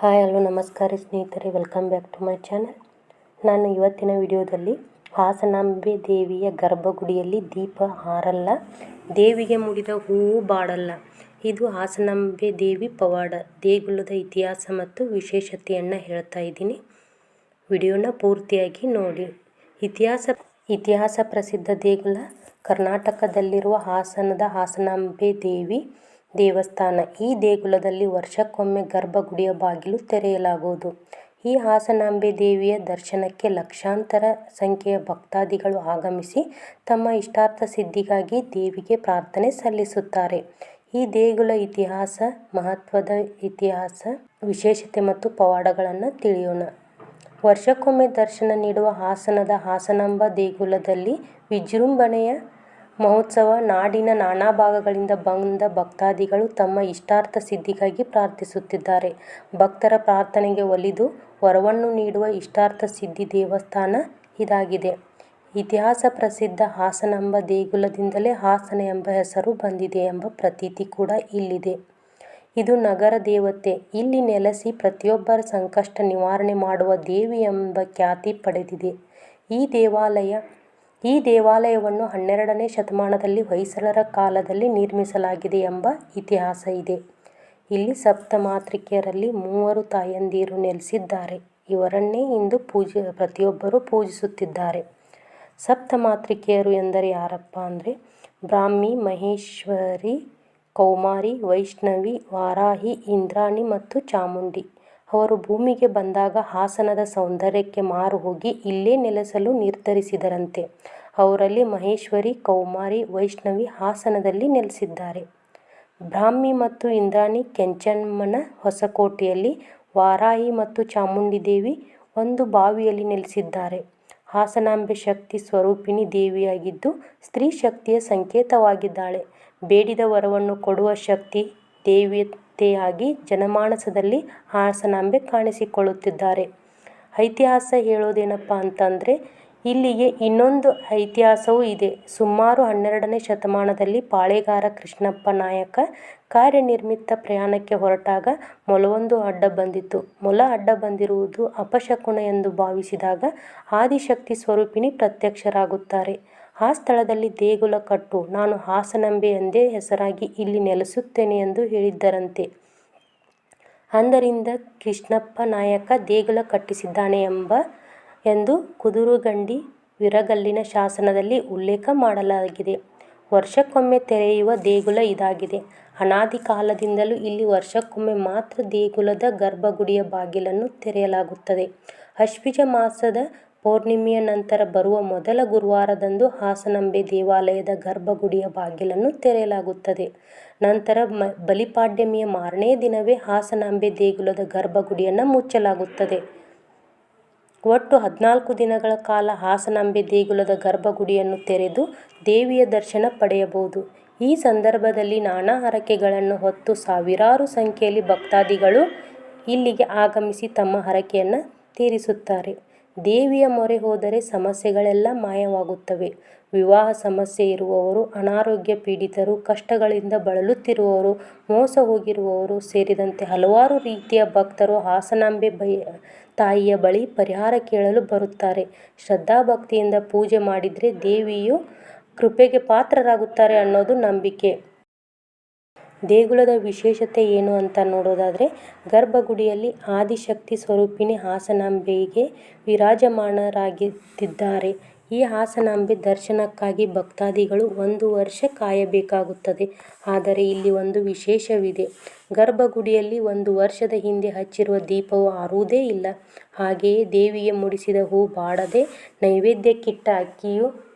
Hi hello, ನಮಸ್ಕಾರ ಸ್ನೇಹಿತರೆ welcome back to my channel ನಾನು ಇವತ್ತಿನ ವಿಡಿಯೋದಲ್ಲಿ ಹಾಸನಾಂಬೆ ದೇವಿಯ ಗರ್ಭಗುಡಿಯಲ್ಲಿ ದೀಪ ಹಾರಲ್ಲ, ದೇವಿಗೆ ಮುಡಿದ ಹೂವು ಬಾಡಲ್ಲ. ಇದು ಹಾಸನಾಂಬೆ ದೇವಿ ಪವಾಡ, ದೇಗುಲದ ಇತಿಹಾಸ ಮತ್ತು ವಿಶೇಷತೆಯನ್ನು ಹೇಳ್ತಾ ಇದ್ದೀನಿ. ವಿಡಿಯೋನ ಪೂರ್ತಿಯಾಗಿ ನೋಡಿ. ಇತಿಹಾಸ ಇತಿಹಾಸ ಪ್ರಸಿದ್ಧ ದೇಗುಲ ಕರ್ನಾಟಕದಲ್ಲಿರುವ ಹಾಸನದ ಹಾಸನಾಂಬೆ ದೇವಿ. ದೇವಸ್ಥಾನ. ಈ ದೇಗುಲದಲ್ಲಿ ವರ್ಷಕ್ಕೊಮ್ಮೆ ಗರ್ಭಗುಡಿಯ ಬಾಗಿಲು ತೆರೆಯಲಾಗುವುದು. ಈ ಹಾಸನಾಂಬೆ ದೇವಿಯ ದರ್ಶನಕ್ಕೆ ಲಕ್ಷಾಂತರ ಸಂಖ್ಯೆಯ ಭಕ್ತಾದಿಗಳು ಆಗಮಿಸಿ ತಮ್ಮ ಇಷ್ಟಾರ್ಥ ಸಿದ್ಧಿಗಾಗಿ ದೇವಿಗೆ ಪ್ರಾರ್ಥನೆ ಸಲ್ಲಿಸುತ್ತಾರೆ. ಈ ದೇಗುಲ ಇತಿಹಾಸ, ಮಹತ್ವದ ಇತಿಹಾಸ, ವಿಶೇಷತೆ ಮತ್ತು ಪವಾಡಗಳನ್ನು ತಿಳಿಯೋಣ. ವರ್ಷಕ್ಕೊಮ್ಮೆ ದರ್ಶನ ನೀಡುವ ಹಾಸನದ ಹಾಸನಾಂಬ ದೇಗುಲದಲ್ಲಿ ವಿಜೃಂಭಣೆಯ ಮಹೋತ್ಸವ ನಾಡಿನ ನಾನಾ ಭಾಗಗಳಿಂದ ಬಂದ ಭಕ್ತಾದಿಗಳು ತಮ್ಮ ಇಷ್ಟಾರ್ಥ ಸಿದ್ಧಿಗಾಗಿ ಪ್ರಾರ್ಥಿಸುತ್ತಿದ್ದಾರೆ. ಭಕ್ತರ ಪ್ರಾರ್ಥನೆಗೆ ಒಲಿದು ವರವನ್ನು ನೀಡುವ ಇಷ್ಟಾರ್ಥ ಸಿದ್ಧಿ ದೇವಸ್ಥಾನ ಇದಾಗಿದೆ. ಇತಿಹಾಸ ಪ್ರಸಿದ್ಧ ಹಾಸನ ಎಂಬ ದೇಗುಲದಿಂದಲೇ ಹಾಸನ ಎಂಬ ಹೆಸರು ಬಂದಿದೆ ಎಂಬ ಪ್ರತೀತಿ ಕೂಡ ಇಲ್ಲಿದೆ. ಇದು ನಗರ ದೇವತೆ. ಇಲ್ಲಿ ನೆಲೆಸಿ ಪ್ರತಿಯೊಬ್ಬರ ಸಂಕಷ್ಟ ನಿವಾರಣೆ ಮಾಡುವ ದೇವಿ ಎಂಬ ಖ್ಯಾತಿ ಪಡೆದಿದೆ. ಈ ದೇವಾಲಯ ಈ ದೇವಾಲಯವನ್ನು ಹನ್ನೆರಡನೇ ಶತಮಾನದಲ್ಲಿ ಹೊಯ್ಸಳರ ಕಾಲದಲ್ಲಿ ನಿರ್ಮಿಸಲಾಗಿದೆ ಎಂಬ ಇತಿಹಾಸ ಇದೆ. ಇಲ್ಲಿ ಸಪ್ತಮಾತೃಕೆಯರಲ್ಲಿ ಮೂವರು ತಾಯಂದಿರು ನೆಲೆಸಿದ್ದಾರೆ. ಇವರನ್ನೇ ಇಂದು ಪೂಜೆ, ಪ್ರತಿಯೊಬ್ಬರೂ ಪೂಜಿಸುತ್ತಿದ್ದಾರೆ. ಸಪ್ತಮಾತೃಕೆಯರು ಎಂದರೆ ಯಾರಪ್ಪ ಅಂದರೆ ಬ್ರಾಹ್ಮಿ, ಮಹೇಶ್ವರಿ, ಕೌಮಾರಿ, ವೈಷ್ಣವಿ, ವಾರಾಹಿ, ಇಂದ್ರಾಣಿ ಮತ್ತು ಚಾಮುಂಡಿ. ಅವರು ಭೂಮಿಗೆ ಬಂದಾಗ ಹಾಸನದ ಸೌಂದರ್ಯಕ್ಕೆ ಮಾರು ಹೋಗಿ ಇಲ್ಲೇ ನೆಲೆಸಲು ನಿರ್ಧರಿಸಿದರಂತೆ. ಅವರಲ್ಲಿ ಮಹೇಶ್ವರಿ, ಕೌಮಾರಿ, ವೈಷ್ಣವಿ ಹಾಸನದಲ್ಲಿ ನೆಲೆಸಿದ್ದಾರೆ. ಬ್ರಾಹ್ಮಿ ಮತ್ತು ಇಂದ್ರಾಣಿ ಕೆಂಚಮ್ಮನ ಹೊಸಕೋಟೆಯಲ್ಲಿ ವಾರಾಹಿ ಮತ್ತು ಚಾಮುಂಡಿ ದೇವಿ ಒಂದು ಬಾವಿಯಲ್ಲಿ ನೆಲೆಸಿದ್ದಾರೆ. ಹಾಸನಾಂಬೆ ಶಕ್ತಿ ಸ್ವರೂಪಿಣಿ ದೇವಿಯಾಗಿದ್ದು ಸ್ತ್ರೀ ಶಕ್ತಿಯ ಸಂಕೇತವಾಗಿದ್ದಾಳೆ. ಬೇಡಿದ ವರವನ್ನು ಕೊಡುವ ಶಕ್ತಿ ದೇವತೆಯಾಗಿ ಜನಮಾನಸದಲ್ಲಿ ಹಾಸನಾಂಬೆ ಕಾಣಿಸಿಕೊಳ್ಳುತ್ತಿದ್ದಾರೆ. ಐತಿಹಾಸ ಹೇಳೋದೇನಪ್ಪ ಅಂತಂದರೆ, ಇಲ್ಲಿಗೆ ಇನ್ನೊಂದು ಐತಿಹಾಸವೂ ಇದೆ. ಸುಮಾರು ಹನ್ನೆರಡನೇ ಶತಮಾನದಲ್ಲಿ ಪಾಳೆಗಾರ ಕೃಷ್ಣಪ್ಪ ನಾಯಕ ಕಾರ್ಯನಿರ್ಮಿತ ಪ್ರಯಾಣಕ್ಕೆ ಹೊರಟಾಗ ಮೊಲವೊಂದು ಅಡ್ಡ ಬಂದಿತ್ತು. ಮೊಲ ಅಡ್ಡ ಬಂದಿರುವುದು ಅಪಶಕುನ ಎಂದು ಭಾವಿಸಿದಾಗ ಆದಿಶಕ್ತಿ ಸ್ವರೂಪಿಣಿ ಪ್ರತ್ಯಕ್ಷರಾಗುತ್ತಾರೆ. ಆ ಸ್ಥಳದಲ್ಲಿ ದೇಗುಲ ಕಟ್ಟು, ನಾನು ಹಾಸನಂಬೆ ಎಂದೇ ಹೆಸರಾಗಿ ಇಲ್ಲಿ ನೆಲೆಸುತ್ತೇನೆ ಎಂದು ಹೇಳಿದ್ದರಂತೆ. ಅಂದರಿಂದ ಕೃಷ್ಣಪ್ಪ ನಾಯಕ ದೇಗುಲ ಕಟ್ಟಿಸಿದ್ದಾನೆ ಎಂಬ ಎಂದು ಕುದುರುಗಂಡಿ ವಿರಗಲ್ಲಿನ ಶಾಸನದಲ್ಲಿ ಉಲ್ಲೇಖ ಮಾಡಲಾಗಿದೆ. ವರ್ಷಕ್ಕೊಮ್ಮೆ ತೆರೆಯುವ ದೇಗುಲ ಇದಾಗಿದೆ. ಅನಾದಿ ಕಾಲದಿಂದಲೂ ಇಲ್ಲಿ ವರ್ಷಕ್ಕೊಮ್ಮೆ ಮಾತ್ರ ದೇಗುಲದ ಗರ್ಭಗುಡಿಯ ಬಾಗಿಲನ್ನು ತೆರೆಯಲಾಗುತ್ತದೆ. ಅಶ್ವಿಜ ಮಾಸದ ಪೌರ್ಣಿಮೆಯ ನಂತರ ಬರುವ ಮೊದಲ ಗುರುವಾರದಂದು ಹಾಸನಾಂಬೆ ದೇವಾಲಯದ ಗರ್ಭಗುಡಿಯ ಬಾಗಿಲನ್ನು ತೆರೆಯಲಾಗುತ್ತದೆ. ನಂತರ ಮ, ಬಲಿಪಾಡ್ಯಮಿಯ ಮಾರನೇ ದಿನವೇ ಹಾಸನಾಂಬೆ ದೇಗುಲದ ಗರ್ಭಗುಡಿಯನ್ನು ಮುಚ್ಚಲಾಗುತ್ತದೆ. ಒಟ್ಟು ಹದಿನಾಲ್ಕು ದಿನಗಳ ಕಾಲ ಹಾಸನಾಂಬೆ ದೇಗುಲದ ಗರ್ಭಗುಡಿಯನ್ನು ತೆರೆದು ದೇವಿಯ ದರ್ಶನ ಪಡೆಯಬಹುದು. ಈ ಸಂದರ್ಭದಲ್ಲಿ ನಾನಾ ಹರಕೆಗಳನ್ನು ಹೊತ್ತು ಸಾವಿರಾರು ಸಂಖ್ಯೆಯಲ್ಲಿ ಭಕ್ತಾದಿಗಳು ಇಲ್ಲಿಗೆ ಆಗಮಿಸಿ ತಮ್ಮ ಹರಕೆಯನ್ನು ತೀರಿಸುತ್ತಾರೆ. ದೇವಿಯ ಮೊರೆ ಹೋದರೆ ಸಮಸ್ಯೆಗಳೆಲ್ಲ ಮಾಯವಾಗುತ್ತವೆ. ವಿವಾಹ ಸಮಸ್ಯೆ ಇರುವವರು, ಅನಾರೋಗ್ಯ ಪೀಡಿತರು, ಕಷ್ಟಗಳಿಂದ ಬಳಲುತ್ತಿರುವವರು, ಮೋಸ ಹೋಗಿರುವವರು ಸೇರಿದಂತೆ ಹಲವಾರು ರೀತಿಯ ಭಕ್ತರು ಹಾಸನಾಂಬೆ ಬೈ, ತಾಯಿಯ ಬಳಿ ಪರಿಹಾರ ಕೇಳಲು ಬರುತ್ತಾರೆ. ಶ್ರದ್ಧಾಭಕ್ತಿಯಿಂದ ಪೂಜೆ ಮಾಡಿದರೆ ದೇವಿಯು ಕೃಪೆಗೆ ಪಾತ್ರರಾಗುತ್ತಾರೆ ಅನ್ನೋದು ನಂಬಿಕೆ. ದೇಗುಲದ ವಿಶೇಷತೆ ಏನು ಅಂತ ನೋಡೋದಾದರೆ, ಗರ್ಭಗುಡಿಯಲ್ಲಿ ಆದಿಶಕ್ತಿ ಸ್ವರೂಪಿಣಿ ಹಾಸನಾಂಬೆಗೆ ವಿರಾಜಮಾನರಾಗಿದ್ದಾರೆ ಈ ಹಾಸನಾಂಬೆ ದರ್ಶನಕ್ಕಾಗಿ ಭಕ್ತಾದಿಗಳು ಒಂದು ವರ್ಷ ಕಾಯಬೇಕಾಗುತ್ತದೆ. ಆದರೆ ಇಲ್ಲಿ ಒಂದು ವಿಶೇಷವಿದೆ. ಗರ್ಭಗುಡಿಯಲ್ಲಿ ಒಂದು ವರ್ಷದ ಹಿಂದೆ ಹಚ್ಚಿರುವ ದೀಪವು ಆರುವುದೇ ಇಲ್ಲ. ಹಾಗೆಯೇ ದೇವಿಗೆ ಮುಡಿಸಿದ ಹೂ ಬಾಡದೆ ನೈವೇದ್ಯಕ್ಕಿಟ್ಟ ಅಕ್ಕಿಯು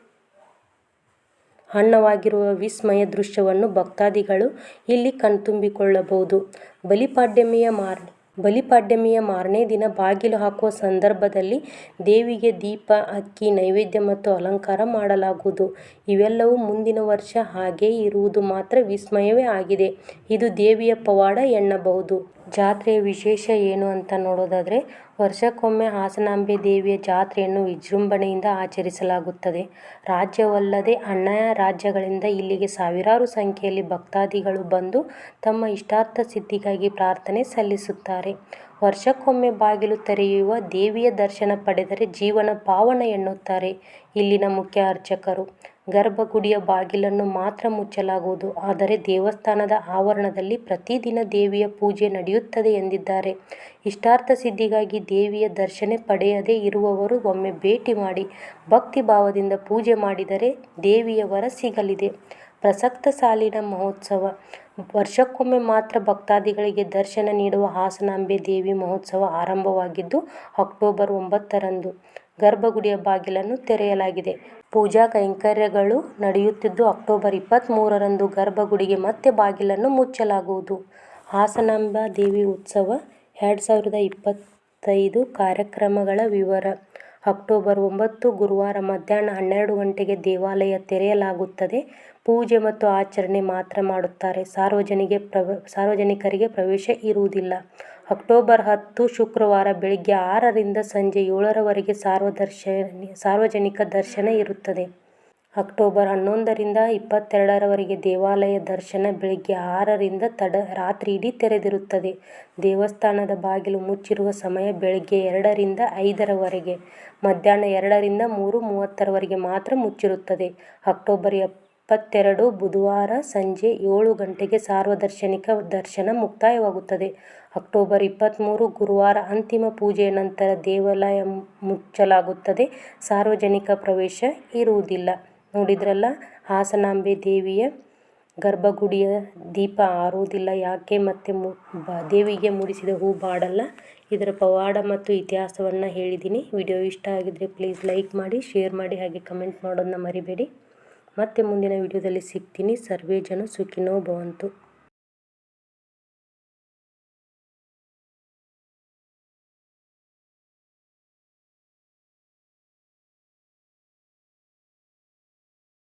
ಅನ್ನವಾಗಿರುವ ವಿಸ್ಮಯ ದೃಶ್ಯವನ್ನು ಭಕ್ತಾದಿಗಳು ಇಲ್ಲಿ ಕಣ್ತುಂಬಿಕೊಳ್ಳಬಹುದು. ಬಲಿಪಾಡ್ಯಮಿಯ ಮಾರ್, ಬಲಿಪಾಡ್ಯಮಿಯ ಮಾರನೇ ದಿನ ಬಾಗಿಲು ಹಾಕುವ ಸಂದರ್ಭದಲ್ಲಿ ದೇವಿಗೆ ದೀಪ, ಅಕ್ಕಿ, ನೈವೇದ್ಯ ಮತ್ತು ಅಲಂಕಾರ ಮಾಡಲಾಗುವುದು. ಇವೆಲ್ಲವೂ ಮುಂದಿನ ವರ್ಷ ಹಾಗೇ ಇರುವುದು ಮಾತ್ರ ವಿಸ್ಮಯವೇ ಆಗಿದೆ. ಇದು ದೇವಿಯ ಪವಾಡ ಎನ್ನಬಹುದು. ಜಾತ್ರೆಯ ವಿಶೇಷ ಏನು ಅಂತ ನೋಡೋದಾದರೆ ವರ್ಷಕ್ಕೊಮ್ಮೆ ಹಾಸನಾಂಬೆ ದೇವಿಯ ಜಾತ್ರೆಯನ್ನು ವಿಜೃಂಭಣೆಯಿಂದ ಆಚರಿಸಲಾಗುತ್ತದೆ ರಾಜ್ಯವಲ್ಲದೆ ಅನ್ಯ ರಾಜ್ಯಗಳಿಂದ ಇಲ್ಲಿಗೆ ಸಾವಿರಾರು ಸಂಖ್ಯೆಯಲ್ಲಿ ಭಕ್ತಾದಿಗಳು ಬಂದು ತಮ್ಮ ಇಷ್ಟಾರ್ಥ ಸಿದ್ಧಿಗಾಗಿ ಪ್ರಾರ್ಥನೆ ಸಲ್ಲಿಸುತ್ತಾರೆ ವರ್ಷಕ್ಕೊಮ್ಮೆ ಬಾಗಿಲು ತೆರೆಯುವ ದೇವಿಯ ದರ್ಶನ ಪಡೆದರೆ ಜೀವನ ಪಾವನ ಎನ್ನುತ್ತಾರೆ ಇಲ್ಲಿನ ಮುಖ್ಯ ಅರ್ಚಕರು. ಗರ್ಭಗುಡಿಯ ಬಾಗಿಲನ್ನು ಮಾತ್ರ ಮುಚ್ಚಲಾಗುವುದು. ಆದರೆ ದೇವಸ್ಥಾನದ ಆವರಣದಲ್ಲಿ ಪ್ರತಿದಿನ ದೇವಿಯ ಪೂಜೆ ನಡೆಯುತ್ತದೆ ಎಂದಿದ್ದಾರೆ. ಇಷ್ಟಾರ್ಥ ಸಿದ್ಧಿಗಾಗಿ ದೇವಿಯ ದರ್ಶನ ಪಡೆಯದೇ ಇರುವವರು ಒಮ್ಮೆ ಭೇಟಿ ಮಾಡಿ ಭಕ್ತಿ ಭಾವದಿಂದ ಪೂಜೆ ಮಾಡಿದರೆ ದೇವಿಯ ವರ ಸಿಗಲಿದೆ. ಪ್ರಸಕ್ತ ಸಾಲಿನ ಮಹೋತ್ಸವ. ವರ್ಷಕ್ಕೊಮ್ಮೆ ಮಾತ್ರ ಭಕ್ತಾದಿಗಳಿಗೆ ದರ್ಶನ ನೀಡುವ ಹಾಸನಾಂಬೆ ದೇವಿ ಮಹೋತ್ಸವ ಆರಂಭವಾಗಿದ್ದು ಅಕ್ಟೋಬರ್ ಒಂಬತ್ತರಂದು ಗರ್ಭಗುಡಿಯ ಬಾಗಿಲನ್ನು ತೆರೆಯಲಾಗಿದೆ. ಪೂಜಾ ಕೈಂಕರ್ಯಗಳು ನಡೆಯುತ್ತಿದ್ದು, ಅಕ್ಟೋಬರ್ ಇಪ್ಪತ್ಮೂರರಂದು ಗರ್ಭಗುಡಿಗೆ ಮತ್ತೆ ಬಾಗಿಲನ್ನು ಮುಚ್ಚಲಾಗುವುದು. ಹಾಸನಾಂಬ ದೇವಿ ಉತ್ಸವ -ಎರಡು ಸಾವಿರದ ಇಪ್ಪತ್ತೈದು ಕಾರ್ಯಕ್ರಮಗಳ ವಿವರ ಅಕ್ಟೋಬರ್ ಒಂಬತ್ತು, ಗುರುವಾರ ಮಧ್ಯಾಹ್ನ ಹನ್ನೆರಡು ಗಂಟೆಗೆ ದೇವಾಲಯ ತೆರೆಯಲಾಗುತ್ತದೆ. ಪೂಜೆ ಮತ್ತು ಆಚರಣೆ ಮಾತ್ರ ಮಾಡುತ್ತಾರೆ. ಸಾರ್ವಜನಿಕರಿಗೆ ಪ್ರವೇಶ ಇರುವುದಿಲ್ಲ. ಅಕ್ಟೋಬರ್ ಹತ್ತು ಶುಕ್ರವಾರ ಬೆಳಿಗ್ಗೆ ಆರರಿಂದ ಸಂಜೆ ಏಳರವರೆಗೆ ಸಾರ್ವಜನಿಕ ದರ್ಶನ ಇರುತ್ತದೆ. ಅಕ್ಟೋಬರ್ ಹನ್ನೊಂದರಿಂದ ಇಪ್ಪತ್ತೆರಡರವರೆಗೆ ದೇವಾಲಯ ದರ್ಶನ ಬೆಳಗ್ಗೆ ಆರರಿಂದ ತಡ, ರಾತ್ರಿ ಇಡೀ ತೆರೆದಿರುತ್ತದೆ. ದೇವಸ್ಥಾನದ ಬಾಗಿಲು ಮುಚ್ಚಿರುವ ಸಮಯ ಬೆಳಿಗ್ಗೆ ಎರಡರಿಂದ ಐದರವರೆಗೆ. ಮಧ್ಯಾಹ್ನ ಎರಡರಿಂದ ಮೂರು ಮೂವತ್ತರವರೆಗೆ ಮಾತ್ರ ಮುಚ್ಚಿರುತ್ತದೆ. ಅಕ್ಟೋಬರ್ ಇಪ್ಪತ್ತೆರಡು ಬುಧವಾರ ಸಂಜೆ ಏಳು ಗಂಟೆಗೆ ಸಾರ್ವದರ್ಶನಿಕ ದರ್ಶನ ಮುಕ್ತಾಯವಾಗುತ್ತದೆ. ಅಕ್ಟೋಬರ್ ಇಪ್ಪತ್ತ್ಮೂರು ಗುರುವಾರ ಅಂತಿಮ ಪೂಜೆಯ ನಂತರ ದೇವಾಲಯ ಮುಚ್ಚಲಾಗುತ್ತದೆ. ಸಾರ್ವಜನಿಕ ಪ್ರವೇಶ ಇರುವುದಿಲ್ಲ. ನೋಡಿದ್ರಲ್ಲ ಹಾಸನಾಂಬೆ ದೇವಿಯ ಗರ್ಭಗುಡಿಯ ದೀಪ ಆರುವುದಿಲ್ಲ ಯಾಕೆ ಮತ್ತೆ ದೇವಿಗೆ ಮುಡಿಸಿದ ಹೂ ಬಾಡಲ್ಲ ಇದರ ಪವಾಡ ಮತ್ತು ಇತಿಹಾಸವನ್ನು ಹೇಳಿದ್ದೀನಿ. ವಿಡಿಯೋ ಇಷ್ಟ ಆಗಿದ್ರೆ ಪ್ಲೀಸ್ ಲೈಕ್ ಮಾಡಿ, ಶೇರ್ ಮಾಡಿ ಹಾಗೆ ಕಮೆಂಟ್ ಮಾಡೋದನ್ನ ಮರಿಬೇಡಿ. ಮತ್ತೆ ಮುಂದಿನ ವಿಡಿಯೋದಲ್ಲಿ ಸಿಗ್ತೀನಿ. ಸರ್ವೇ ಜನ ಸುಖಿನೋ ಭವಂತು.